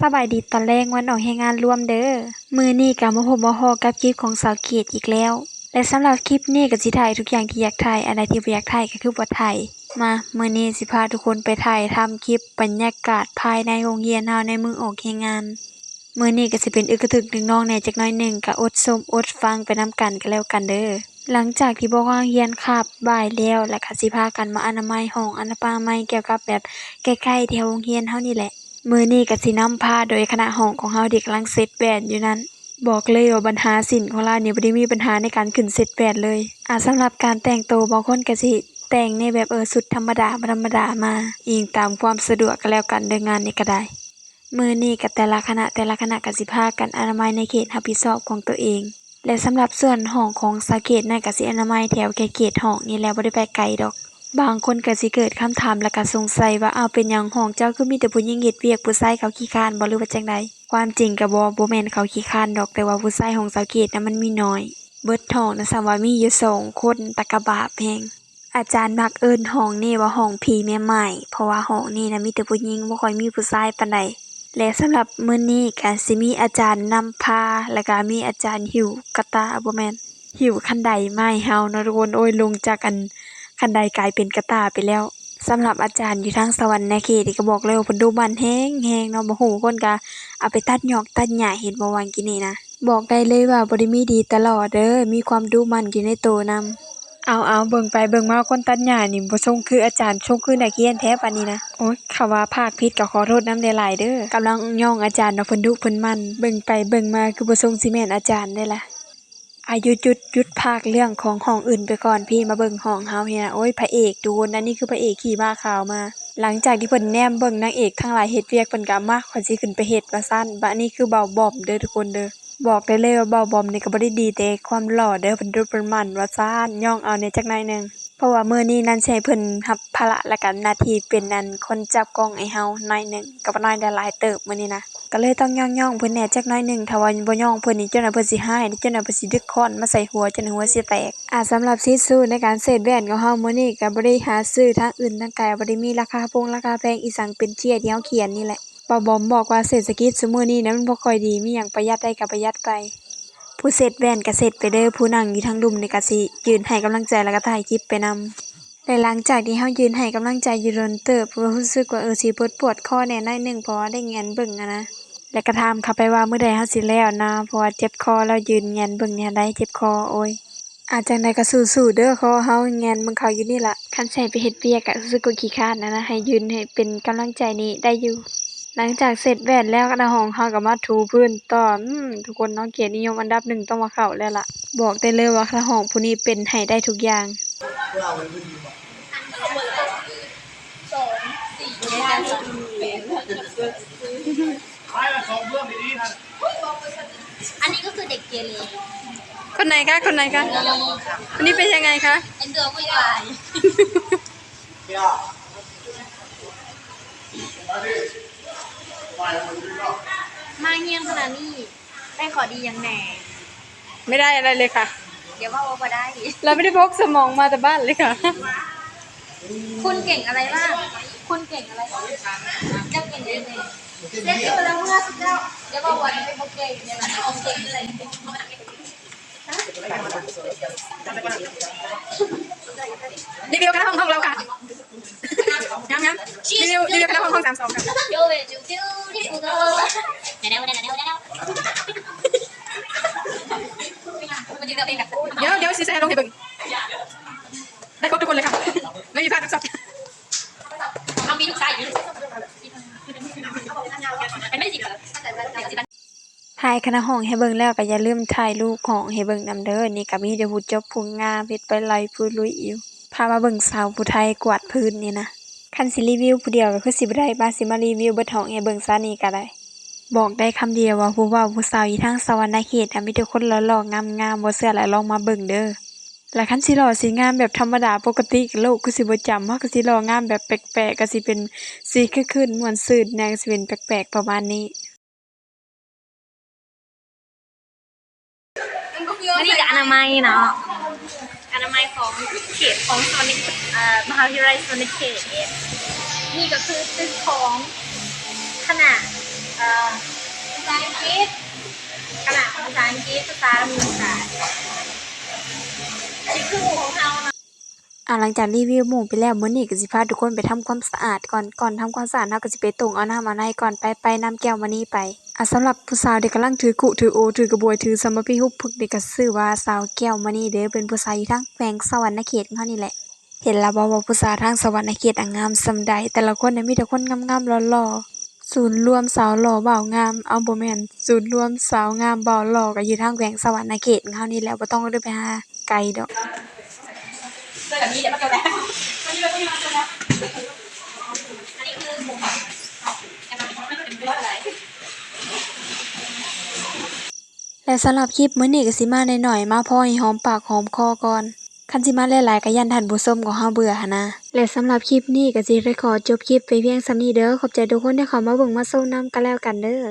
สบายดีตอนแรกวันออกแรงงานร่วมเด้อ มือนี้ก็มาพบมาพ้อกับคลิปของสาวเกดอีกแล้ว และสำหรับคลิปนี้ก็สิถ่ายทุกอย่างที่อยากถ่ายอันใดที่บ่อยากถ่ายก็คือบ่ถ่ายมา มือนี้สิพาทุกคนไปถ่ายทำคลิปบรรยากาศภายในโรงเรียนเฮาในมือออกแรงงาน มือนี้ก็สิเป็นอึกกระทึกดึงน้องแหน่จักน่อยหนึ่งก็อดสมอดฟังไปนำกันก็แล้วกันเด้อ หลังจากที่บอกว่าเรียนคาบบ่ายแล้วแล้วก็สิพากันมาอนามัยห้องอนามัยเกี่ยวกับแบบใกล้ๆแถวโรงเรียนเฮานี่แหละ มื้อนี้ก็สินำพาโดยคณะห้องของเฮาที่กำลังเซตแบนอยู่นั้น บอกเลยว่าปัญหาสินของเรานี่บ่ได้มีปัญหาในการขึ้นเซตแบนเลยอ่าสำหรับการแต่งตัวบางคนก็สิแต่งในแบบเออสุดธรรมดาธรรมดามาอิงตามความสะดวกก็แล้วกันเด้องานนี้ก็ได้มือนี้ก็แต่ละคณะแต่ละคณะก็สิพากันอนามัยในเขตรับผิดชอบของตัวเอง และสำหรับส่วนห้องของสาเกตนั่นก็สิอนามัยแถวแค่เขตห้องนี่แหละบ่ได้ไปไกลดอก บางคนก็สิเกิดคำถามและก็สงสัยว่าเอาเป็นหยังห้องเจ้าคือมีแต่ผู้หญิงเฮ็ดเวียกผู้ชายเขาขี้คร้านบ่หรือว่าจังใดความจริงก็บ่บ่แม่นเขาขี้คร้านดอกแต่ว่าผู้ชายของสาเกตน่ะมันมีน้อย เบิดห้องน่ะซ้ำว่ามีอยู่สองคนตะกะบาปแฮงอาจารย์มักเอิ้นห้องนี้ว่าห้องผีแม่ไม้เพราะว่าห้องนี้น่ะมีแต่ผู้หญิงบ่ค่อยมีผู้ชายปานใดและสำหรับมื้อนี้ก็สิมีอาจารย์นำพาแล้วก็มีอาจารย์หิวกะตาบ่แม่นหิวคันไดไม้เฮาเนาะทุกคนโอ้ยลงจากอัน คันไดกลายเป็นกระตาไปแล้วสำหรับอาจารย์อยู่ทางสวรรค์ในเขตนี่ก็บอกเลยว่าเพิ่นดุบันแฮงแฮงเนาะบ่ฮู้คนก็เอาไปตัดหยอกตัดหญ้าเห็นบ่วากินนี่นะบอกได้เลยว่าบ่ได้มีดีตลอดเด้อมีความดุมันอยู่ในโตวนำเอาเอาเบิ่งไปเบิ่งมาคนตัดหญ้านี่บ่ทรงคืออาจารย์ทรงคือนักเรียนแท้ปานนี้นะโอ๊ยคำว่าภาคผิดก็ขอโทษนำหลายๆเด้อกำลังย่องอาจารย์เนาะเพิ่นดุเพิ่นมันเบิ่งไปเบิ่งมาคือบ่ทรงสิแม่นอาจารย์ได้ล่ะ อายุจุดหยุดภาคเรื่องของห้องอื่นไปก่อนพี่มาเบิ่งห้องเฮาเฮียโอ้ยพระเอกดูนั่นนี่คือพระเอกขี่ม้าขาวมา หลังจากที่เพิ่นแนมเบิ่งนางเอกทั้งหลายเฮ็ดเวียกเพิ่นก็มาขอสิขึ้นไปเฮ็ดว่าซั่นบัดนี้คือเบาบอมเด้อทุกคนเด้อบอกได้เลยว่าเบาบอมนี่ก็บ่ได้ดีแต่ความหล่อเด้อเพิ่นดูเพิ่นมันว่าซ่านย่องเอาในจักหน่อยหนึง เพราะว่ามื้อนี้นั่นสิให้เพิ่นรับภาระและกันหน้าที่เป็น อันคนจับกล้องให้เฮาหน่อยหนึ่งก็บ่น้อยได้หลายเติบมื้อนี้นะก็เลยต้องย่อง ๆ เพิ่นแหน่จักหน่อยหนึ่งถ้าว่าบ่ย่องเพิ่นนี่เจ้าน้าเพิ่นสิหายเจ้าน้าเพิ่นสิดึกค้อนมาใส่หัวจนหัวสิแตกอ่าสำหรับซีซูในการเซตแว่นของเฮามื้อนี้ก็บ่ได้หาซื้อทางอื่นทางไกลบ่ได้มีราคาพงราคาแพงอีสังเป็นเจียที่เฮาเขียนนี่แหละป้าบอมบอกว่าเศรษฐกิจซุมื้อนี้นะมันบ่ค่อยดีมีหยังประหยัดได้ก็ประหยัดไป ผู้เสร็จแว่นก็เสร็จไปเด้อผู้นั่งอยู่ทางดุมในี่ก็สิยืนให้กำลังใจแล้วก็ถ่ายคลิปไปนำและหลังจากที่เฮายืนให้กำลังใจอยู่โดนเติบรู้สึกว่าเออสิปวดปวดคอแน่หน่อยหนึงเพราะว่าได้แงนเบิ่งอะนะแล้วก็ถามเขาไปว่าเมื้อใดเฮาสิแล้วนะเพราะว่าเจ็บคอแล้วยืนแงนเบิ่งเนี่ยได้เจ็บคอโอ้ยอาจังไดก็สู้ๆเด้อคอเฮาแงนเบิ่งเขาอยู่นี่ล่ะคันใส่ไปเฮ็ดเวียกก็รู้สึกว่าขี้คร้านนะนะให้ยืนให้เป็นกำลังใจนี่ได้อยู่ หลังจากเสร็จแว่นแล้วคณะห้องเฮาก็มาถูพื้นต่ออืมทุกคนเนาะเกียรตินิยมอันดับหนึ่งต้องมาเข้าแล้วล่ะ บอกได้เลยว่าคณะห้องผู้นี้เป็นให้ได้ทุกอย่างอันนี้ก็คือเด็กเกเรคนไหนคะคนไหนคะคนนี้เป็นยังไงคะเป็นเดือผู้ชาย มาเงียบขนาดนี้ ได้ขอดีอย่างแหน่ไม่ได้อะไรเลยค่ะ เดี๋ยวว่าว่าบ่ได้ เราไม่ได้พกสมองมาแต่บ้านเลยค่ะ คุณเก่งอะไรบ้างคุณเก่งอะไรบ้างเจ้าเก่งยังไงเรียกชื่อแล้วเมื่อสักเจ้าเดี๋ยวว่าวันเป็นโอเก่งเนี่ยนะโอเก่งอะไรรีวิวคณะห้องห้องเราค่ะ ย้ำย้ำรีวิวรีวิวคณะห้องห้องสามสองค่ะโยเวจิวจิวที่กูเด้อเดี๋ยวเดี๋ยวเดี๋ยวเดี๋ยวเดี๋ยวมันจะเกิดเองกับกูเดี๋ยวเดี๋ยวซีแซลงให้เบิ่งได้ครบทุกคนเลยค่ะไม่มีพลาดทุกสัปเอามีลูกชายอยู่เป็นไม่สิบเหรอถ่ายคณะห้องให้เบิ่งแล้วก็อย่าลืมถ่ายรูปของให้เบิ่งนำเด้อนี่ก็มีแต่ผู้จบผู้งามเฮ็ดไปไล่ผู้ลุยอิวพามาเบิ่งสาวผู้ไทยกวาดพื้นนี่นะ คันสิรีวิวผู้เดียวก็คือสิบ่ได้มาสิมารีวิวเบิดห้องให้เบิ่งซะนี่ก็ได้ บอกได้คำเดียวว่าผู้เว้าผู้สาวอีทางสวรรค์เขตมีแต่คนหล่อๆงามๆบ่เชื่อแล้วลองมาเบิ่งเด้อและคันสิหล่อสิงามแบบธรรมดาปกติก็โลกคือสิบ่จำว่าก็สิหล่องามแบบแปลกๆก็สิเป็นสีขึ้นๆม่วนซื่นแนวสิเป็นแปลกๆประมาณนี้อันนี้กับอนามัยเนาะ นามัยของเขตของสวรรค์เอ่อมหาวิทยาลัยสวรรค์เขตนี่ก็คือตึกของคณะเอ่อษาอังกฤษขนาดภาษาอังกฤษภาษาละหมือภาษานี่คือหมู่ของเรานะอ่าหลังจากรีวิวหมู่ไปแล้วมื้อนี้ก็สิพาทุกคนไปทำความสะอาดก่อนก่อนทำความสะอาดเราก็สิไปตรงเอาน้ำเอาในก่อนไปไปนำแก้วมานี่ไป อะสำหรับผู้สาวที่กกำลังถือกุถือโอถือกระบวยถือสมพิฮุบพึกนี่ก็ชื่อว่าสาวแก้วมานี่เด้อเป็นผู้สาวอยู่ทางแขวงสวรรณเขตของเฮานี่แหละ เห็นล้วบ่ว่าผู้สาวทางสวรรณเขตอะงามสำใดแต่ละคนน่ะมีแต่คนงามๆหล่อๆศูนย์รวมสาวหล่อบ่าวงามเอาบ่แม่นศูนย์รวมสาวงามบ่าวหล่อก็อยู่ทางแขวงสวรรณเขตของเฮานี่แหละบ่ต้องเดินไปหาไกลดอกเสื้อแบบนี้เดี๋ยวมาเจอแล้วอันนี้เราต้องมาเจอแล้วอันนี้คือหมู่ของแต่มันไม่เป็นเรื่องอะไร และสำหรับคลิปมื้อนี้ก็สิมาหน่อยๆมาพอให้หอมปากหอมคอก่อนคันสิมาหลายๆก็ยันท่านผู้ชมของเฮาเบื่อหนะและสำหรับคลิปนี้ก็สิได้ขอจบคลิปไปเพียงส่ำนี้เด้อขอบใจทุกคนที่เข้ามาเบิ่งมาชมนำกันแล้วกันเด้อ